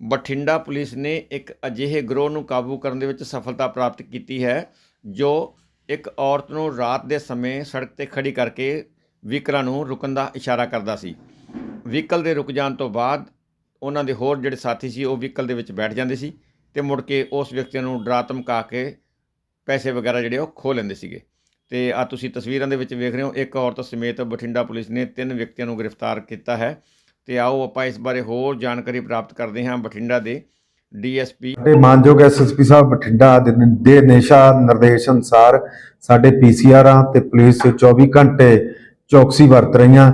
Bathinda police ਨੇ ਇੱਕ ਅਜਿਹੇ ਗਰੋਹ ਨੂੰ ਕਾਬੂ ਕਰਨ ਦੇ ਵਿੱਚ ਸਫਲਤਾ ਪ੍ਰਾਪਤ ਕੀਤੀ ਹੈ, ਜੋ ਇੱਕ ਔਰਤ ਨੂੰ ਰਾਤ ਦੇ ਸਮੇਂ ਸੜਕ ਤੇ ਖੜੀ ਕਰਕੇ ਵਹੀਕਲਾਂ ਨੂੰ ਰੁਕਣ ਦਾ ਇਸ਼ਾਰਾ ਕਰਦਾ ਸੀ। ਵਹੀਕਲ ਦੇ ਰੁਕ ਜਾਣ ਤੋਂ ਬਾਅਦ ਉਹਨਾਂ ਦੇ ਹੋਰ ਜਿਹੜੇ ਸਾਥੀ ਸੀ, ਉਹ ਵਹੀਕਲ ਦੇ ਵਿੱਚ ਬੈਠ ਜਾਂਦੇ ਸੀ ਤੇ ਮੁੜ ਕੇ ਉਸ ਵਿਅਕਤੀ ਨੂੰ ਡਰਾ ਧਮਕਾ ਕੇ ਪੈਸੇ ਵਗੈਰਾ ਜਿਹੜੇ ਉਹ ਖੋਹ ਲੈਂਦੇ ਸੀਗੇ। ਤੇ ਆ ਤੁਸੀਂ ਤਸਵੀਰਾਂ ਦੇ ਵਿੱਚ ਵੇਖ ਰਹੇ ਹੋ, ਇੱਕ ਔਰਤ ਸਮੇਤ ਬਠਿੰਡਾ ਪੁਲਿਸ ਨੇ ਤਿੰਨ ਵਿਅਕਤੀਆਂ ਨੂੰ ਗ੍ਰਿਫਤਾਰ ਕੀਤਾ ਹੈ। ਤੇ ਆਓ ਆਪਾਂ ਇਸ ਬਾਰੇ ਹੋਰ ਜਾਣਕਾਰੀ ਪ੍ਰਾਪਤ ਕਰਦੇ ਹਾਂ ਬਠਿੰਡਾ ਦੇ ਡੀਐਸਪੀ। ਸਾਡੇ ਮਾਨਯੋਗ ਐਸਐਸਪੀ ਸਾਹਿਬ ਬਠਿੰਡਾ ਦੇ ਨਿਸ਼ਾ ਨਿਰਦੇਸ਼ ਅਨੁਸਾਰ ਸਾਡੇ ਪੀਸੀਆਰਾਂ ਤੇ ਪੁਲਿਸ 24 ਘੰਟੇ ਚੌਕਸੀ ਵਰਤ ਰਹੀਆਂ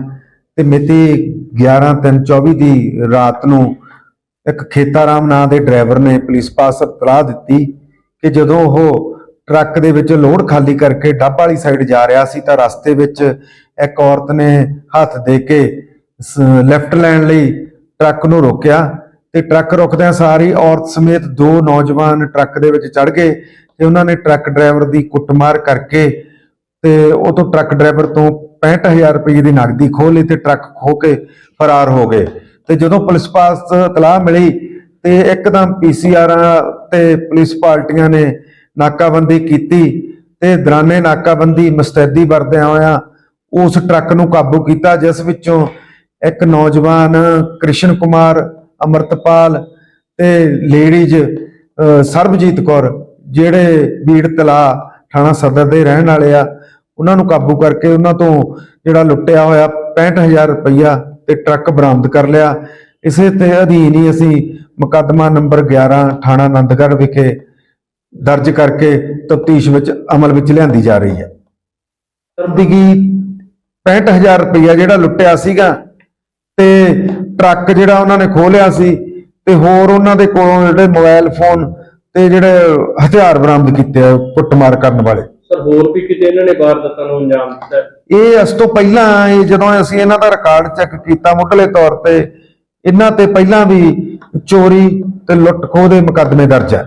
ਤੇ ਮਿਤੀ 11/3/24 ਦੀ ਰਾਤ ਨੂੰ ਇੱਕ ਖੇਤਾਰਾਮ ਨਾਂ ਦੇ ਡਰਾਈਵਰ ਨੇ ਪੁਲਿਸ ਪਾਸ ਇਤਲਾਹ ਦਿੱਤੀ ਕਿ ਜਦੋਂ ਉਹ ਟਰੱਕ ਦੇ ਵਿੱਚ ਲੋਡ ਖਾਲੀ ਕਰਕੇ ਡੱਬ ਵਾਲੀ ਸਾਈਡ ਜਾ ਰਿਹਾ ਸੀ ਤਾਂ ਰਸਤੇ ਵਿੱਚ ਇੱਕ ਔਰਤ ਨੇ ਹੱਥ ਦੇ ਕੇ ਲੈਫਟ ਲੈਣ ਲਈ ਟਰੱਕ ਨੂੰ ਰੋਕਿਆ ਤੇ ਟਰੱਕ ਰੁਕਦਿਆਂ ਸਾਰੀ ਔਰਤ ਸਮੇਤ ਦੋ ਨੌਜਵਾਨ ਟਰੱਕ ਦੇ ਵਿੱਚ ਚੜ ਗਏ ਤੇ ਉਹਨਾਂ ਨੇ ਟਰੱਕ ਡਰਾਈਵਰ ਦੀ ਕੁੱਟਮਾਰ ਕਰਕੇ ਤੇ ਉਹ ਤੋਂ ਟਰੱਕ ਡਰਾਈਵਰ ਤੋਂ 65000 ਰੁਪਏ ਦੀ ਨਕਦੀ ਖੋਹ ਲਈ ਤੇ ਟਰੱਕ ਖੋ ਕੇ ਫਰਾਰ ਹੋ ਗਏ। ਤੇ ਜਦੋਂ ਪੁਲਿਸ ਪਾਸ ਤਲਾਹ ਮਿਲੀ ਤੇ ਇੱਕਦਮ ਪੀਸੀਆਰ ਤੇ ਪੁਲਿਸ ਪਾਰਟੀਆਂ ਨੇ ਨਾਕਾਬੰਦੀ ਕੀਤੀ ਤੇ ਦਰਾਨੇ ਨਾਕਾਬੰਦੀ ਮਸਤੈਦੀ ਵਰਦਿਆਂ ਹੋਇਆ ਉਸ ਟਰੱਕ ਨੂੰ ਕਾਬੂ ਕੀਤਾ, ਜਿਸ ਵਿੱਚੋਂ ਇੱਕ ਨੌਜਵਾਨ ਕ੍ਰਿਸ਼ਨ ਕੁਮਾਰ ਅਮਰਤਪਾਲ ਤੇ ਲੇਡੀਜ਼ ਅਹ, ਸਰਬਜੀਤ ਕੌਰ ਜਿਹੜੇ ਬੀੜ ਤਲਾ ਥਾਣਾ ਸਦਰ ਦੇ ਰਹਿਣ ਵਾਲੇ ਆ ਉਹਨਾਂ ਨੂੰ ਕਾਬੂ ਕਰਕੇ ਉਹਨਾਂ ਤੋਂ ਜਿਹੜਾ ਲੁੱਟਿਆ ਹੋਇਆ 65000 ਰੁਪਈਆ ਤੇ ਟਰੱਕ ਬਰਾਮਦ ਕਰ ਲਿਆ। ਇਸੇ ਤੇ ਅਧੀਨ ਹੀ ਅਸੀਂ ਮੁਕੱਦਮਾ ਨੰਬਰ 11 ਥਾਣਾ ਆਨੰਦਗੜ੍ਹ ਵਿਖੇ ਦਰਜ ਕਰਕੇ ਤਫਤੀਸ਼ ਵਿੱਚ ਅਮਲ ਵਿੱਚ ਲਿਆਂਦੀ ਜਾ ਰਹੀ ਹੈ। ਸਰਦੀਗੀ 65000 ਰੁਪਈਆ ਜਿਹੜਾ ਲੁੱਟਿਆ ਸੀਗਾ ਤੇ ਟਰੱਕ ਜਿਹੜਾ ਉਹਨਾਂ ਨੇ ਖੋਲਿਆ ਸੀ ਤੇ ਹੋਰ ਉਹਨਾਂ ਦੇ ਕੋਲੋਂ ਜਿਹੜੇ ਮੋਬਾਈਲ ਫੋਨ ਤੇ ਜਿਹੜੇ ਹਥਿਆਰ ਬਰਾਮਦ ਕੀਤੇ ਆ ਕੁੱਟਮਾਰ ਕਰਨ ਵਾਲੇ ਸਰ ਹੋਰ ਵੀ ਕਿਤੇ ਇਹਨਾਂ ਨੇ ਵਾਰਦਾਤਾਂ ਨੂੰ ਅੰਜਾਮ ਦਿੱਤਾ? ਇਹ ਇਸ ਤੋਂ ਪਹਿਲਾਂ ਇਹ ਜਦੋਂ ਅਸੀਂ ਇਹਨਾਂ ਦਾ ਰਿਕਾਰਡ ਚੈੱਕ ਕੀਤਾ ਮੁੱਢਲੇ ਤੌਰ ਤੇ ਇਹਨਾਂ ਤੇ ਪਹਿਲਾਂ ਵੀ ਚੋਰੀ ਤੇ ਲੁੱਟ ਖੋਹ ਦੇ ਮੁਕੱਦਮੇ ਦਰਜ ਹੈ